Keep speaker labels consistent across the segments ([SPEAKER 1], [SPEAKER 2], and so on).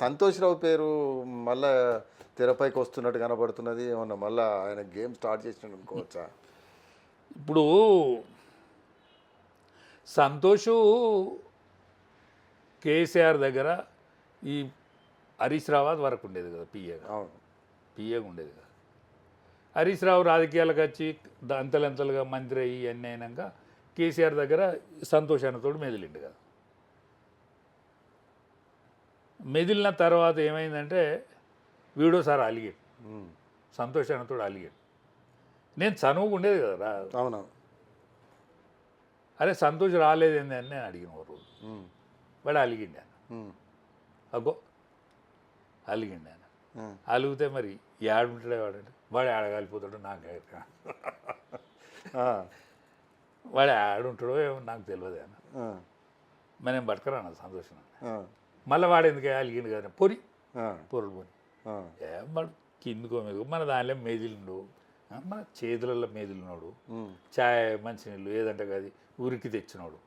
[SPEAKER 1] సంతోష్ రావు పేరు మళ్ళా తెరపైకి వస్తున్నట్టు కనబడుతున్నది. ఏమన్నా మళ్ళా ఆయన గేమ్ స్టార్ట్ చేసినట్టు అనుకోవచ్చా?
[SPEAKER 2] ఇప్పుడు సంతోషు కేసీఆర్ దగ్గర ఈ హరీష్ రావు వరకు ఉండేది కదా పిఏగా
[SPEAKER 1] అవును.
[SPEAKER 2] పిఏగా ఉండేది కదా. హరీష్ రావు రాజకీయాలకు వచ్చి అంతలంతలుగా మంత్రి అయ్యి అన్నీ అయినాక కేసీఆర్ దగ్గర సంతోషానితోడు మెదిలిండు కదా. మెదిలిన తర్వాత ఏమైందంటే వీడోసారి అలిగాడు
[SPEAKER 1] ఉమ్.
[SPEAKER 2] సంతోషానితోడు అలిగాడు నేను చనువుకు ఉండేది కదా రా
[SPEAKER 1] అవునవును
[SPEAKER 2] అరే సంతోష్ రాలేదేంది అని నేను అడిగిన ఒక రోజు. వాడు అలిగిండు ఆయన. అగ్గో అలిగిండు ఆయన. అలిగితే మరి ఏడుంటాడే వాడంటే వాడు ఆడగలిపోతాడు నాకు. వాడు ఆడుంటాడో ఏమో నాకు తెలియదు ఆయన. మరి నేను పట్టుకురాను సంతోషం. మళ్ళీ వాడు ఎందుకు అలిగిండు కదా పొరి. పొరులు పోని వాడు? కిందికో మీద మన దానిలో మేదిలిండు మన చేతులలో మేదిలినోడు. ఛాయ్ మంచినీళ్ళు ఏదంటే అది ఊరికి తెచ్చినోడు.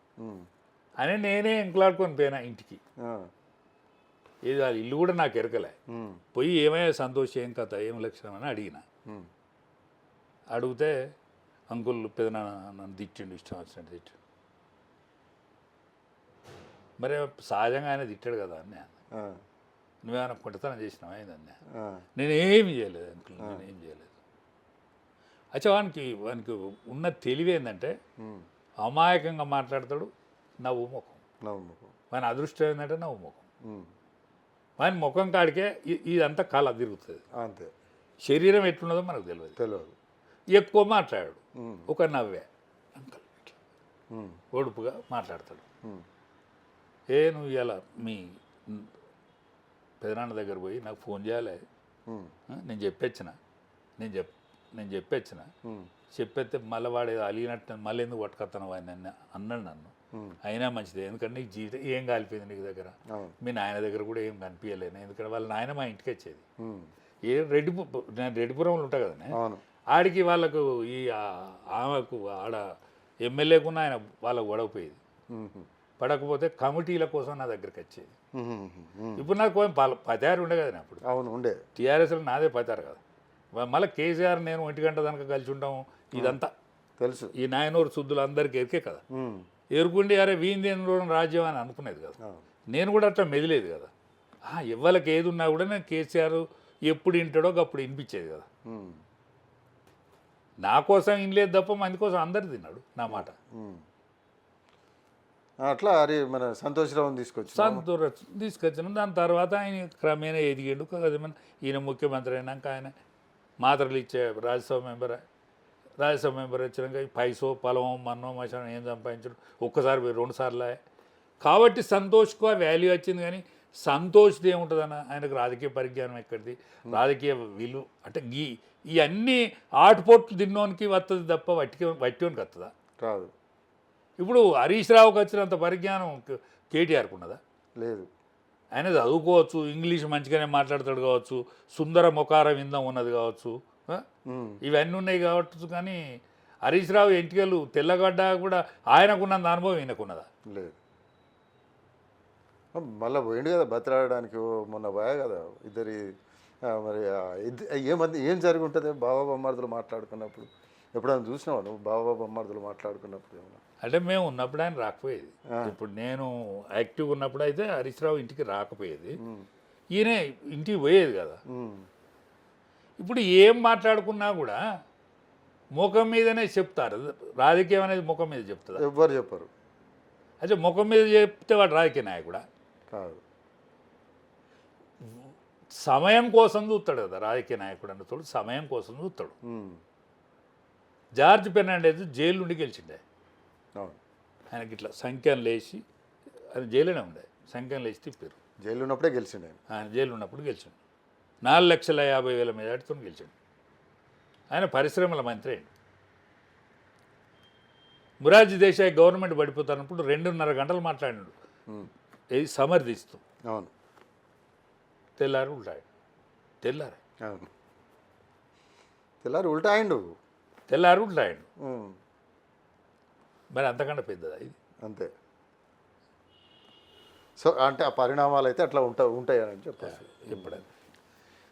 [SPEAKER 2] అని నేనే ఎంకలాడుకొని పోయినా ఇంటికి. ఏది అది ఇల్లు కూడా నాకు ఎరకలే. పోయి ఏమయ్యా సంతోష్ ఏం కథ ఏం లక్షణం అని అడిగిన. అడిగితే అంకుల్ పెదనాన్న నన్ను తిట్టిండు ఇష్టం వచ్చినట్టు తిట్టిండు. మరి సహజంగా ఆయన తిట్టాడు కదా అన్న. నువ్వేమైనా కొట్టతనం చేసినావా
[SPEAKER 1] ఆ.
[SPEAKER 2] నేనేమి చేయలేదు అంకుల్ నేనేం చేయలేదు అచ్చా వానికి వానికి ఉన్న తెలివి ఏంటంటే. అమాయకంగా మాట్లాడతాడు నవ్వు ముఖం. వాని అదృష్టం ఏంటంటే నవ్వు ముఖం. వాని ముఖం కాడికే ఇదంతా కళ తిరుగుతుంది
[SPEAKER 1] అంతే
[SPEAKER 2] శరీరం ఎట్లున్నదో మనకు తెలియదు
[SPEAKER 1] తెలియదు
[SPEAKER 2] ఎక్కువ మాట్లాడాడు. ఒక నవ్వే అంకల్. ఒడుపుగా మాట్లాడతాడు. ఏ నువ్వు ఇలా మీ పెదనాన్న దగ్గర పోయి నాకు ఫోన్ చేయాలి. నేను చెప్పొచ్చిన. నేను చెప్ నేను చెప్పొచ్చిన. చెప్పేస్తే మళ్ళీ వాడు ఏదో అలిగినట్టు మళ్ళీ ఎందుకు పట్టుకొస్తాను నన్ను అన్నాడు నన్ను. అయినా మంచిది. ఎందుకంటే నీకు జీవితం ఏం కాలిపోయింది నీకు దగ్గర? మీ నాయన దగ్గర కూడా ఏం కనిపించలేను ఎందుకంటే వాళ్ళ నాయన మా ఇంటికి వచ్చేది. ఏ రెడ్డిపు నేను రెడ్డిపురంలో ఉంటా కదా ఆడికి వాళ్ళకు ఈ ఆమెకు ఆడ ఎమ్మెల్యేకున్న ఆయన వాళ్ళకు గొడవపోయేది. పడకపోతే కమిటీల కోసం నా దగ్గరికి వచ్చేది. ఇప్పుడు నాకు పతారు ఉండే కదా అప్పుడు.
[SPEAKER 1] అవును ఉండే.
[SPEAKER 2] టీఆర్ఎస్లో నాదే పతారు కదా. మళ్ళీ కేసీఆర్ నేను ఒంటి గంట దానికి కలిసి ఉంటాం ఇదంతా.
[SPEAKER 1] తెలుసు.
[SPEAKER 2] ఈ నాయనూరు శుద్ధులు అందరికీ ఎరికే కదా. ఎరుకుండి అరే వీందేంద్ర రాజ్యం అని అనుకునేది కదా. నేను కూడా అట్లా మెదిలేదు కదా. ఆ, ఎవ్వరికి ఏది ఉన్నా కూడా నేను కేసీఆర్ ఎప్పుడు వింటాడో అప్పుడు వినిపించేది కదా. నా కోసం వినలేదు తప్ప మంది కోసం అందరు తిన్నాడు నా మాట.
[SPEAKER 1] అట్లా అరే మన సంతోషరావుని తీసుకొచ్చి
[SPEAKER 2] సంతూర తీసుకొచ్చిన దాని తర్వాత ఆయన క్రమేణా ఎదిగిండు. మన ఈయన ముఖ్యమంత్రి అయినాక ఆయన మాత్రలు ఇచ్చే రాజ్యసభ మెంబర్. రాజ్యసభ మెంబర్ వచ్చినాక పైసో పొలమో మన్నో మచనో ఏం సంపాదించడు? ఒక్కసారి రెండు సార్లు. కాబట్టి సంతోష్కు ఆ వాల్యూ వచ్చింది కానీ సంతోష్ది ఏముంటుందన్న? ఆయనకు రాజకీయ పరిజ్ఞానం ఎక్కడిది? రాజకీయ విలువ అంటే ఈ ఇవన్నీ ఆటుపోట్లు తిన్నోనికి వస్తుంది తప్ప వట్టికి వట్టికి వస్తుందా
[SPEAKER 1] రాదు.
[SPEAKER 2] ఇప్పుడు హరీష్ రావుకి వచ్చినంత పరిజ్ఞానం కేటీఆర్కి ఉన్నదా?
[SPEAKER 1] లేదు.
[SPEAKER 2] ఆయన చదువుకోవచ్చు ఇంగ్లీష్ మంచిగానే మాట్లాడతాడు కావచ్చు సుందర ముఖార విందం ఉన్నది కావచ్చు. ఇవన్నీ ఉన్నాయి కావచ్చు కానీ హరీష్ రావు ఎంటికలు తెల్లగడ్డ కూడా ఆయనకున్నంత అనుభవం ఈయనకున్నదా?
[SPEAKER 1] లేదు. మళ్ళీ పోయిండు కదా బతిలాడడానికి ఓ మొన్న పోయా కదా ఇద్దరి మరి ఏమంది ఏం జరిగి ఉంటుంది? బాబా బొమ్మార్దులు మాట్లాడుకున్నప్పుడు. ఎప్పుడైనా చూసినావా నువ్వు? బాబా బొమ్మార్దులు మాట్లాడుకున్నప్పుడు ఏమన్నా?
[SPEAKER 2] అంటే మేము ఉన్నప్పుడు ఆయన రాకపోయేది. ఇప్పుడు నేను యాక్టివ్ ఉన్నప్పుడు అయితే హరీష్ రావు ఇంటికి రాకపోయేది. ఈయన ఇంటికి పోయేది కదా. ఇప్పుడు ఏం మాట్లాడుకున్నా కూడా ముఖం మీదనే చెప్తారు. రాజకీయం అనేది ముఖం మీద చెప్తుందా?
[SPEAKER 1] ఎవ్వరు చెప్పరు.
[SPEAKER 2] అయితే ముఖం మీద చెప్తే వాడు రాజకీయ నాయకుడా?
[SPEAKER 1] కాదు.
[SPEAKER 2] సమయం కోసం చూస్తాడు కదా రాజకీయ నాయకుడు అన్నతోడు సమయం కోసం చూస్తాడు. జార్జ్ ఫెర్నాండెజ్ జైలు నుండి గెలిచిండే.
[SPEAKER 1] అవును.
[SPEAKER 2] ఆయనకి ఇట్లా సంఖ్యను లేచి ఆయన జైలునే ఉండే. సంఖ్యను లేచి తిప్పారు.
[SPEAKER 1] జైలు ఉన్నప్పుడే గెలిచిండు. ఆయన
[SPEAKER 2] జైలు ఉన్నప్పుడు గెలిచాడు. నాలుగు లక్షల యాభై వేల మెజార్టీతో గెలిచాడు. ఆయన పరిశ్రమల మంత్రి అయింది మురార్జీ దేశాయ్ గవర్నమెంట్ పడిపోతున్నప్పుడు రెండున్నర గంటలు మాట్లాడినాడు. ఇది సమర్థిస్తూ.
[SPEAKER 1] అవును.
[SPEAKER 2] తెల్లారు ఉంటాడు తెల్లారు.
[SPEAKER 1] అవును. తెల్లారి ఉల్టా
[SPEAKER 2] తెల్లారు
[SPEAKER 1] ఉమ్.
[SPEAKER 2] మరి అంతకన్నా పెద్దదా ఇది?
[SPEAKER 1] అంతే. సో అంటే ఆ పరిణామాలు అయితే అట్లా ఉంటాయి ఉంటాయి అని చెప్పారు
[SPEAKER 2] ఎప్పుడైనా.